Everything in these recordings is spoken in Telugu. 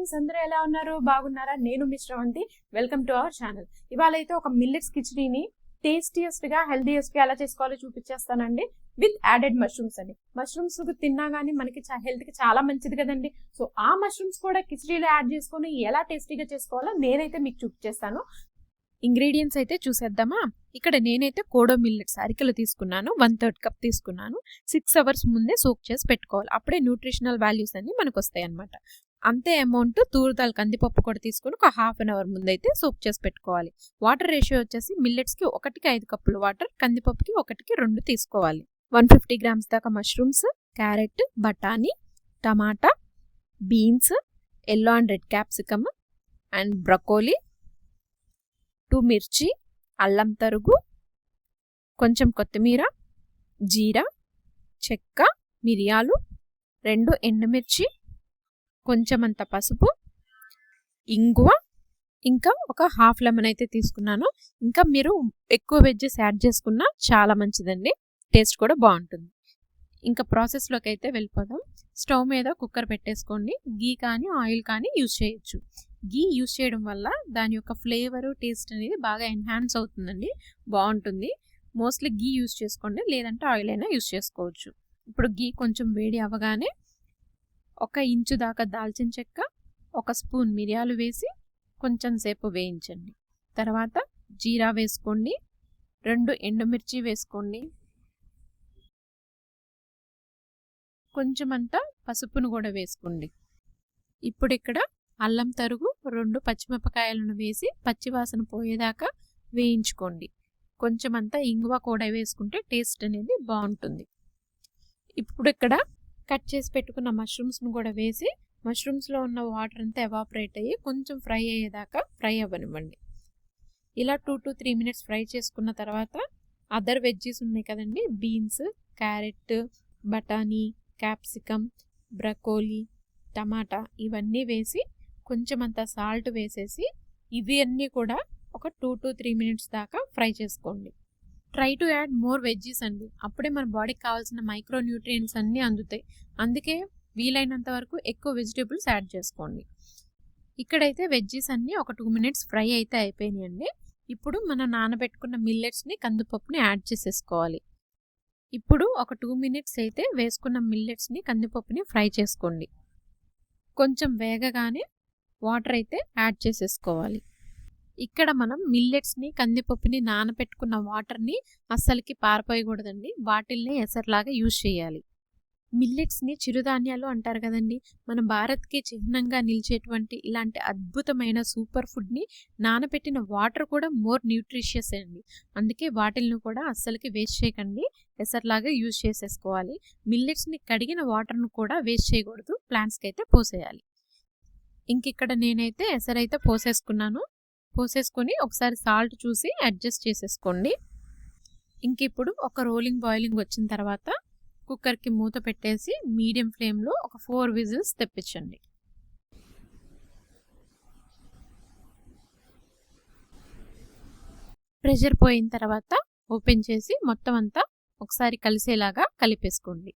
ఫ్రెండ్స్ అందరూ ఎలా ఉన్నారు? బాగున్నారా? నేను Mishravanthi welcome to our channel ఇవాళ అయితే ఒక మిల్లెట్స్ కిచడీని టేస్టియస్ట్గా హెల్దీయెస్ట్గా ఎలా చేసుకోవాలో చూపించేస్తానండి. విత్ యాడెడ్ మష్రూమ్స్ అండి మష్రూమ్స్ తిన్నా గానీ మనకి హెల్త్కి చాలా మంచిది కదండి. సో ఆ మష్రూమ్స్ కూడా కిచడీలో యాడ్ చేసుకొని ఎలా టేస్టీగా చేసుకోవాలో నేనైతే మీకు చూపించేస్తాను. ఇంగ్రీడియంట్స్ అయితే చూసేద్దామా? ఇక్కడ నేనైతే కోడో మిల్లెట్స్ అరికలు తీసుకున్నాను. వన్ థర్డ్ కప్ తీసుకున్నాను. సిక్స్ అవర్స్ ముందే సోక్ చేసి పెట్టుకోవాలి. అప్పుడే న్యూట్రిషనల్ వాల్యూస్ అన్ని మనకు వస్తాయి అనమాట అంతే అమౌంట్ తూరుదాలు కందిపప్పు కూడా తీసుకొని ఒక హాఫ్ అన్ అవర్ ముందైతే సూప్ చేసి పెట్టుకోవాలి. వాటర్ రేషియో వచ్చేసి మిల్లెట్స్కి ఒకటికి ఐదు కప్పులు వాటర్ కందిపప్పుకి ఒకటికి రెండు తీసుకోవాలి. వన్ ఫిఫ్టీ గ్రామ్స్ దాకా మష్రూమ్స్ క్యారెట్ బఠానీ టమాటా beans yellow and red capsicum and broccoli two మిర్చి అల్లం తరుగు కొంచెం కొత్తిమీర జీరా చెక్క మిరియాలు రెండు ఎండుమిర్చి కొంచెమంత పసుపు ఇంగువ ఇంకా ఒక హాఫ్ లెమన్ అయితే తీసుకున్నాను. ఇంకా మీరు ఎక్కువ వెజ్జెస్ యాడ్ చేసుకున్నా చాలా మంచిదండి. టేస్ట్ కూడా బాగుంటుంది. ఇంకా ప్రాసెస్లోకి అయితే వెళ్ళిపోదాం. స్టవ్ మీద కుక్కర్ పెట్టేసుకోండి. గీ కానీ ఆయిల్ కానీ యూజ్ చేయొచ్చు. గీ యూజ్ చేయడం వల్ల దాని యొక్క ఫ్లేవర్ టేస్ట్ అనేది బాగా ఎన్హాన్స్ అవుతుందండి. బాగుంటుంది. మోస్ట్లీ గీ యూజ్ చేసుకోండి. లేదంటే ఆయిల్ అయినా యూజ్ చేసుకోవచ్చు. ఇప్పుడు గీ కొంచెం వేడి అవ్వగానే ఒక ఇంచు దాకా దాల్చిన చెక్క ఒక స్పూన్ మిరియాలు వేసి కొంచెం సేపు వేయించండి. తర్వాత జీరా వేసుకోండి రెండు ఎండుమిర్చి వేసుకోండి. కొంచెం అంతా పసుపును కూడా వేసుకోండి. ఇప్పుడు ఇక్కడ అల్లం తరుగు రెండు పచ్చిమిరపకాయలను వేసి పచ్చివాసన పోయేదాకా వేయించుకోండి. కొంచెం అంతా ఇంగువ కూడా వేసుకుంటే టేస్ట్ అనేది బాగుంటుంది. ఇప్పుడు ఇక్కడ కట్ చేసి పెట్టుకున్న మష్రూమ్స్ను కూడా వేసి మష్రూమ్స్లో ఉన్న వాటర్ అంతా ఎవాపరేట్ అయ్యి కొంచెం ఫ్రై అయ్యేదాకా ఫ్రై అవ్వనివ్వండి. ఇలా two to three minutes fry చేసుకున్న తర్వాత అదర్ వెజ్జీస్ ఉన్నాయి కదండి. బీన్స్ క్యారెట్ బఠానీ క్యాప్సికమ్ బ్రకోలీ టమాటా ఇవన్నీ వేసి కొంచెం అంత సాల్ట్ వేసేసి ఇవి అన్నీ కూడా ఒక టూ టు త్రీ మినిట్స్ దాకా ఫ్రై చేసుకోండి. Try to add more veggies అండి. అప్పుడే మన బాడీకి కావాల్సిన మైక్రో న్యూట్రియంట్స్ అన్నీ అందుతాయి. అందుకే వీలైనంత వరకు ఎక్కువ వెజిటేబుల్స్ యాడ్ చేసుకోండి. ఇక్కడైతే వెజ్జీస్ అన్నీ ఒక టూ మినిట్స్ ఫ్రై అయితే అయిపోయినాయండి. ఇప్పుడు మనం నానబెట్టుకున్న మిల్లెట్స్ని కందిపప్పుని యాడ్ చేసేసుకోవాలి. ఇప్పుడు ఒక టూ మినిట్స్ అయితే వేసుకున్న మిల్లెట్స్ని కందిపప్పుని ఫ్రై చేసుకోండి. కొంచెం వేగగానే వాటర్ అయితే యాడ్ చేసేసుకోవాలి. ఇక్కడ మనం మిల్లెట్స్ని కందిపప్పుని నానబెట్టుకున్న వాటర్ని అస్సలకి పారిపోయకూడదండి. వాటిల్ని ఎసర్లాగా యూజ్ చేయాలి. మిల్లెట్స్ని చిరుధాన్యాలు అంటారు కదండి. మన భారత్కి చిహ్నంగా నిలిచేటువంటి ఇలాంటి అద్భుతమైన సూపర్ ఫుడ్ని నానబెట్టిన వాటర్ కూడా మోర్ న్యూట్రిషియస్ అండి. అందుకే వాటిల్ని కూడా అస్సలకి వేస్ట్ చేయకండి. ఎసర్లాగా యూజ్ చేసేసుకోవాలి. మిల్లెట్స్ని కడిగిన వాటర్ను కూడా వేస్ట్ చేయకూడదు. ప్లాంట్స్కి అయితే పోసేయాలి. ఇంక ఇక్కడ నేనైతే ఎసరైతే పోసేసుకున్నాను. పోసేసుకొని ఒకసారి సాల్ట్ చూసి అడ్జస్ట్ చేసేసుకోండి. ఇంక ఇప్పుడు ఒక రోలింగ్ బాయిలింగ్ వచ్చిన తర్వాత కుక్కర్కి మూత పెట్టేసి మీడియం ఫ్లేమ్లో ఒక ఫోర్ విజిల్స్ తెప్పించండి. ప్రెషర్ పోయిన తర్వాత ఓపెన్ చేసి మొత్తం అంతా ఒకసారి కలిసేలాగా కలిపేసుకోండి.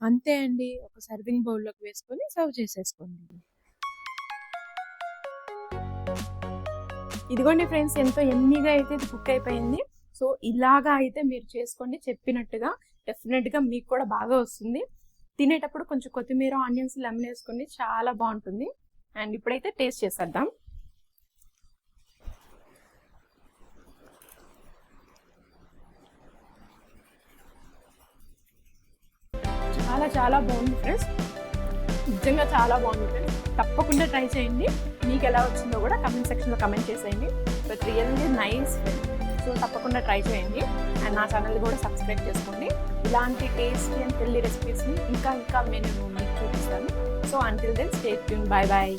అంతే అండి. ఒక సర్వింగ్ బౌల్లోకి వేసుకొని సర్వ్ చేసేసుకోండి. ఇదిగోండి ఫ్రెండ్స్ ఎంతో ఎమ్మీగా అయితే ఇది కుక్ అయిపోయింది. సో ఇలాగా అయితే మీరు చేసుకోండి చెప్పినట్టుగా. డెఫినెట్గా మీకు కూడా బాగా వస్తుంది. తినేటప్పుడు కొంచెం కొత్తిమీర ఆనియన్స్ లెమన్ వేసుకోండి చాలా బాగుంటుంది. అండ్ ఇప్పుడైతే టేస్ట్ చేసేద్దాం. చాలా చాలా బాగుంది ఫ్రెండ్స్. నిజంగా చాలా బాగుంది. ఫ్రెండ్స్ తప్పకుండా ట్రై చేయండి. మీకు ఎలా వచ్చిందో కూడా కమెంట్ సెక్షన్లో కమెంట్ చేసేయండి. బట్ రియల్లీ నైస్ సో తప్పకుండా ట్రై చేయండి. అండ్ నా ఛానల్ కూడా సబ్స్క్రైబ్ చేసుకోండి. ఇలాంటి టేస్టీ అండ్ హెల్దీ రెసిపీస్ని ఇంకా ఇంకా నేను మీకు చూపిస్తాను. So until then stay tune bye bye